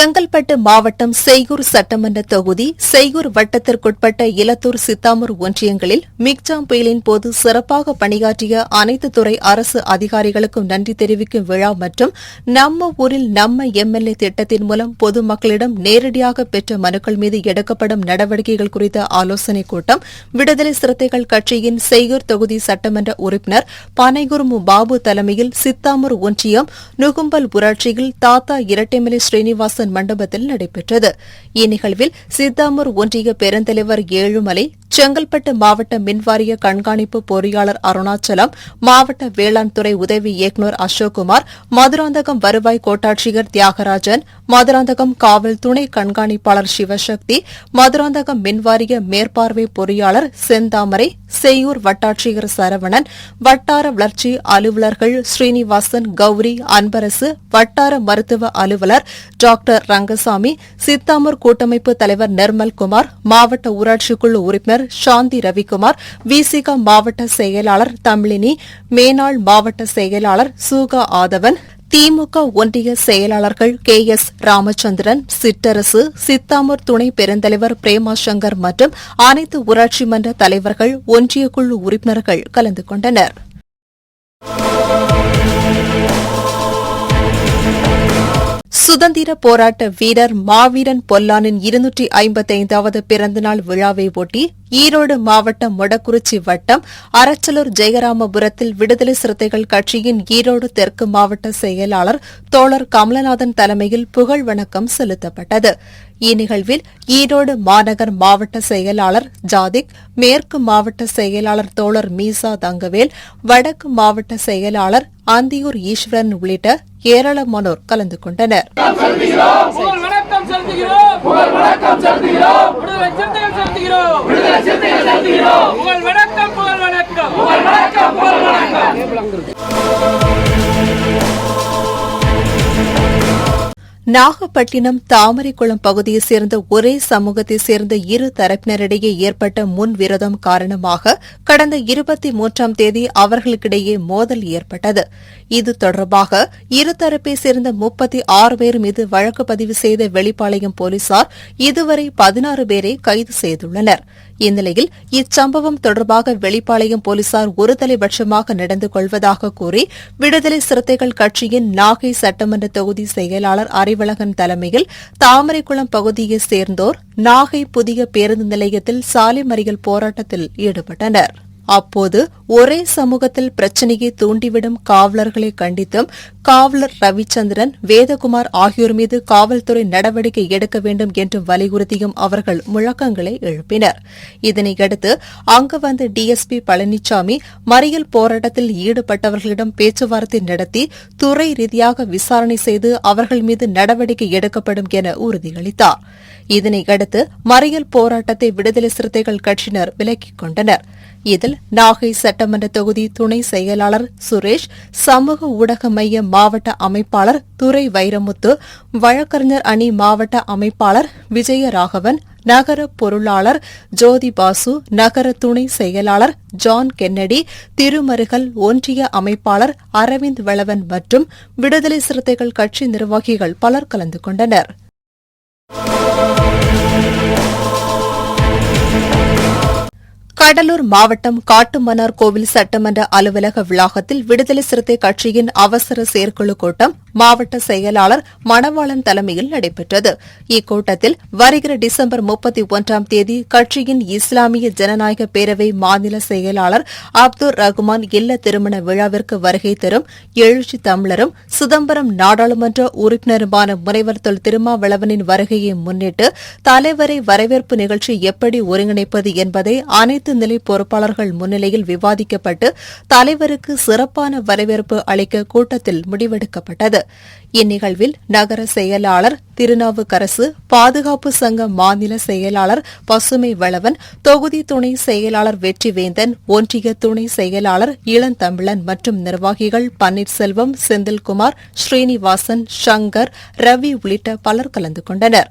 செங்கல்பட்டு மாவட்டம் செய்கூர் சட்டமன்ற தொகுதி செய்கூர் வட்டத்திற்குட்பட்ட இலத்தூர் சித்தாமூர் ஒன்றியங்களில் மிக்ஜாம் புயலின் போது சிறப்பாக பணியாற்றிய அனைத்து துறை அரசு அதிகாரிகளுக்கும் நன்றி தெரிவிக்கும் விழா மற்றும் நம்ம ஊரில் நம்ம எம்எல்ஏ திட்டத்தின் மூலம் பொதுமக்களிடம் நேரடியாக பெற்ற மனுக்கள் மீது எடுக்கப்படும் நடவடிக்கைகள் குறித்த ஆலோசனைக் கூட்டம் விடுதலை சிறுத்தைகள் கட்சியின் செய்கூர் தொகுதி சட்டமன்ற உறுப்பினர் பனைகுருமு பாபு தலைமையில் சித்தாமூர் ஒன்றியம் நுகும்பல் ஊராட்சியில் தாத்தா இரட்டைமலை ஸ்ரீனிவாசன் மண்டபத்தில் நடைபெற்றது. இந்நிகழ்வில் சித்தாமூர் ஒன்றிய பெருந்தலைவர் ஏழுமலை செங்கல்பட்டு மாவட்ட மின்வாரிய கண்காணிப்பு பொறியாளர் அருணாச்சலம் மாவட்ட வேளாண் துறை உதவி இயக்குநர் அசோக்குமார் மதுராந்தகம் வருவாய் கோட்டாட்சியர் தியாகராஜன் மதுராந்தகம் காவல் துணை கண்காணிப்பாளர் சிவசக்தி மதுராந்தகம் மின்வாரிய மேற்பார்வை பொறியாளர் செந்தாமரை செய்யூர் வட்டாட்சியர் சரவணன் வட்டார வளர்ச்சி அலுவலர்கள் ஸ்ரீனிவாசன் கௌரி அன்பரசு வட்டார மருத்துவ அலுவலர் டாக்டர் ரங்கசாமி சித்தாமூர் கூட்டமைப்பு தலைவர் நிர்மல்குமார் மாவட்ட ஊராட்சிக்குழு உறுப்பினர் சாந்தி ரவிக்குமார் விசிக மாவட்ட செயலாளர் தமிழினி மேனாள் மாவட்ட செயலாளர் சூகா ஆதவன் திமுக ஒன்றிய செயலாளர்கள் கே எஸ் ராமச்சந்திரன் சிற்றரசு சித்தாமூர் துணை பெருந்தலைவர் பிரேமா சங்கர் மற்றும் அனைத்து ஊராட்சி மன்ற தலைவர்கள் ஒன்றிய குழு உறுப்பினர்கள் கலந்து கொண்டனர். சுதந்திர போராட்ட வீரர் மாவீரன் பொல்லானின் இருநூற்றி ஐம்பத்தைந்தாவது பிறந்தநாள் விழாவை ஒட்டி ஈரோடு மாவட்டம் மொடக்குறிச்சி வட்டம் அரச்சலூர் ஜெயராமபுரத்தில் விடுதலை சிறுத்தைகள் கட்சியின் ஈரோடு தெற்கு மாவட்ட செயலாளர் தோழர் கமலநாதன் தலைமையில் புகழ் வணக்கம் செலுத்தப்பட்டது. இந்நிகழ்வில் ஈரோடு மாநகர் மாவட்ட செயலாளர் ஜாதிக் மேற்கு மாவட்ட செயலாளர் தோழர் மீசா தங்கவேல் வடக்கு மாவட்ட செயலாளர் அந்தியூர் ஈஸ்வரன் உள்ளிட்ட ஏராளமானோர் கலந்து கொண்டனர். வணக்கம். நாகப்பட்டினம் தாமரைக்குளம் பகுதியைச் சேர்ந்த ஒரே சமூகத்தைச் சேர்ந்த இரு தரப்பினரிடையே ஏற்பட்ட முன்விரோதம் காரணமாக கடந்த இருபத்தி மூன்றாம் தேதி அவர்களுக்கிடையே மோதல் ஏற்பட்டது. இது தொடர்பாக இருதரப்பைச் சேர்ந்த முப்பத்தி ஆறு பேர் மீது வழக்கு பதிவு செய்த வெளிப்பாளையம் போலீசார் இதுவரை பதினாறு பேரை கைது செய்துள்ளனர். இந்நிலையில் இச்சம்பவம் தொடர்பாக வெளிப்பாளையம் போலீசார் ஒருதலைபட்சமாக நடந்து கொள்வதாக கூறி விடுதலை சிறுத்தைகள் கட்சியின் நாகை சட்டமன்ற தொகுதி செயலாளர் அறிவழகன் தலைமையில் தாமரைக்குளம் பகுதியைச் சேர்ந்தோர் நாகை புதிய பேருந்து நிலையத்தில் சாலை மறியல் போராட்டத்தில் ஈடுபட்டனர். அப்போது ஒரே சமூகத்தில் பிரச்சினையை தூண்டிவிடும் காவலர்களை கண்டித்தும் காவலர் ரவிச்சந்திரன் வேதகுமார் ஆகியோர் மீது காவல்துறை நடவடிக்கை எடுக்க வேண்டும் என்று வலியுறுத்தியும் அவர்கள் முழக்கங்களை எழுப்பினர். இதனையடுத்து அங்கு வந்த டிஎஸ்பி பழனிசாமி மறியல் போராட்டத்தில் ஈடுபட்டவர்களிடம் பேச்சுவார்த்தை நடத்தி துறை ரீதியாக விசாரணை செய்து அவர்கள் மீது நடவடிக்கை எடுக்கப்படும் என உறுதியளித்தார். இதனையடுத்து மறியல் போராட்டத்தை விடுதலை சிறுத்தைகள் கட்சியினர் விலக்கிக் கொண்டனர். இதில் நாகை சட்டமன்ற தொகுதி துணை செயலாளர் சுரேஷ் சமூக ஊடக மைய மாவட்ட அமைப்பாளர் துரை வைரமுத்து வழக்கறிஞர் அணி மாவட்ட அமைப்பாளர் விஜயராகவன் நகர பொருளாளர் ஜோதி பாசு நகர துணை செயலாளர் ஜான் கென்னடி திருமருகல் ஒன்றிய அமைப்பாளர் அரவிந்த் வளவன் மற்றும் விடுதலை சிறுத்தைகள் கட்சி நிர்வாகிகள் பலர் கலந்து கொண்டனர். கடலூர் மாவட்டம் காட்டுமன்னார் கோவில் சட்டமன்ற அலுவலக வளாகத்தில் விடுதலை சிறுத்தை கட்சியின் அவசர செயற்குழு கூட்டம் மாவட்ட செயலாளர் மணவாளன் தலைமையில் நடைபெற்றது. இக்கூட்டத்தில் வருகிற டிசம்பர் முப்பத்தி ஒன்றாம் தேதி கட்சியின் இஸ்லாமிய ஜனநாயக பேரவை மாநில செயலாளர் அப்துல் ரகுமான் இல்ல திருமண விழாவிற்கு வருகை தரும் எழுச்சி தமிழரும் சிதம்பரம் நாடாளுமன்ற உறுப்பினருமான முனைவர் தொல் திருமாவளவனின் வருகையை முன்னிட்டு தலைவரை வரவேற்பு நிகழ்ச்சி எப்படி ஒருங்கிணைப்பது என்பதை அனைத்து உயர்நிலை பொறுப்பாளர்கள் முன்னிலையில் விவாதிக்கப்பட்டு தலைவருக்கு சிறப்பான வரவேற்பு அளிக்க கூட்டத்தில் முடிவெடுக்கப்பட்டது. இந்நிகழ்வில் நகர செயலாளர் திருநாவுக்கரசு பாதுகாப்பு சங்க மாநில செயலாளர் பசுமை வளவன் தொகுதி துணை செயலாளர் வெற்றிவேந்தன் ஒன்றிய துணை செயலாளர் இளந்தமிழன் மற்றும் நிர்வாகிகள் பன்னீர்செல்வம் செந்தில்குமார் ஸ்ரீனிவாசன் சங்கர் ரவி உள்ளிட்ட பலர் கலந்து கொண்டனர்.